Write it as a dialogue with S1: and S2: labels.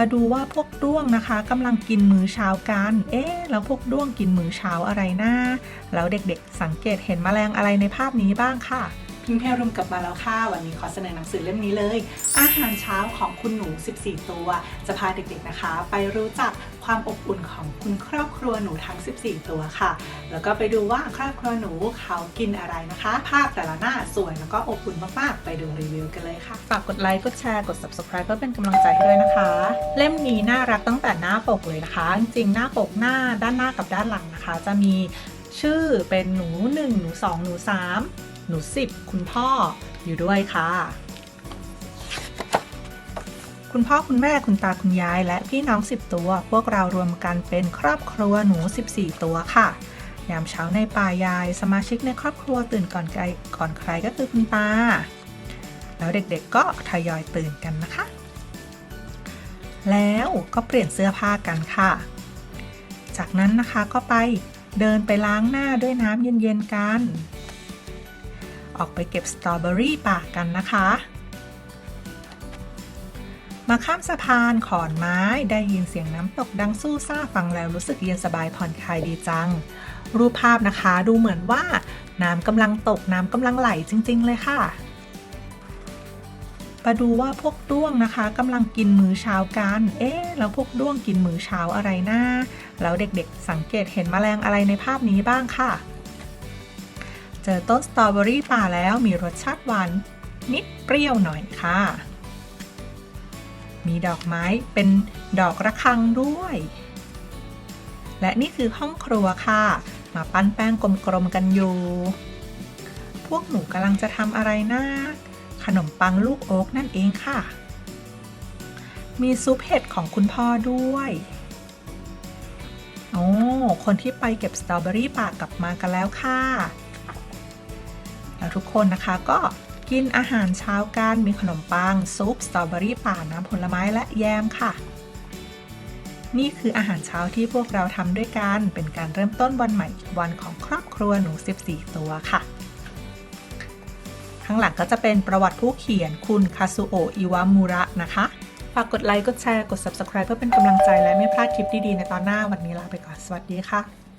S1: มาดูว่าพวกด้วงนะคะกำลังกินมื้อเช้ากัน เอ๊ะแล้วพวกด้วงกินมื้อเช้าอะไรนะ แล้วเด็กๆ สังเกตเห็นแมลงอะไรในภาพนี้บ้างค่ะ พิงเพรุมกลับมาแล้วค่ะ วันนี้ขอเสนอหนังสือเล่มนี้เลย อาหารเช้าของคุณหนู 14 ตัว จะพาเด็กๆนะคะ ไปรู้จักความอบอุ่นของคุณครอบครัวหนูทั้ง 14 ตัวค่ะ แล้วก็ไปดูว่าครอบครัวหนูเขากินอะไรนะคะ ภาพแต่ละหน้าสวยแล้วก็อบอุ่นมากๆ ไปดูรีวิวกันเลยค่ะ ฝากกดไลค์ กดแชร์ กด subscribe เพื่อเป็นกำลังใจให้ด้วยนะคะ เล่มนี้น่ารักตั้งแต่หน้าปกเลยนะคะ จริงหน้าปกหน้าด้านหน้ากับด้านหลังนะคะ จะมีชื่อเป็นหนู 1 หนู 2 หนู 3 หนู 10 คุณพ่ออยู่ด้วยค่ะ คุณพ่อคุณแม่คุณตาคุณยาย และพี่น้อง 10 ตัว พวกเรารวมกันเป็นครอบครัวหนู 14 ตัวค่ะยามเช้าในป่ายาย สมาชิกในครอบครัวตื่นก่อนใครก่อนใครก็คือคุณตา แล้วเด็กๆก็ทยอยตื่นกันนะคะ แล้วก็เปลี่ยนเสื้อผ้ากันค่ะ จากนั้นนะคะก็ไปเดินไปล้างหน้าด้วยน้ำเย็นๆกัน ออกไปเก็บสตรอเบอรี่ป่ากันนะคะ มาข้ามสะพานขอนไม้ได้ยินเสียงน้ำตกดังสู้ซ่าฟังแล้วรู้สึกเย็นสบายผ่อนคลายดีจัง รูปภาพนะคะดูเหมือนว่าน้ำกำลังตกน้ำกำลังไหลจริง ๆ เลยค่ะ มาดูว่าพวกด้วงนะคะกำลังกินมื้อเช้ากัน เอ๊ะแล้วพวกด้วงกินมื้อเช้าอะไรนะ แล้วเด็กๆ สังเกตเห็นแมลงอะไรในภาพนี้บ้างค่ะ เจอต้นสตรอเบอรี่ป่าแล้วมีรสชาติหวานนิดเปรี้ยวหน่อยค่ะ มีดอกไม้เป็นดอกระฆังด้วย และนี่คือห้องครัวค่ะ มาปั้นแป้งกลมๆกันอยู่ พวกหนูกำลังจะทำอะไรนะ ขนมปังลูกโอ๊กนั่นเองค่ะ มีซุปเห็ดของคุณพ่อด้วยโอ้คนที่ไปเก็บสตรอเบอรี่ป่ากลับมากันแล้วค่ะแล้วทุกคนนะคะก็กินอาหารเช้ากันมีขนมปังซุปสตรอเบอรี่ป่าน้ำผลไม้และแยมค่ะ นี่คืออาหารเช้าที่พวกเราทำด้วยกัน เป็นการเริ่มต้นวันใหม่อีกวันของครอบครัวหนู 14 ตัวค่ะ ข้างหลังก็จะเป็นประวัติผู้เขียนคุณคาซุโอะอิวามูระนะคะ ฝากกดไลค์ กดแชร์ กด subscribe เพื่อเป็นกำลังใจและไม่พลาดคลิปดี ๆ ในตอนหน้าวันนี้ลาไปก่อน สวัสดีค่ะ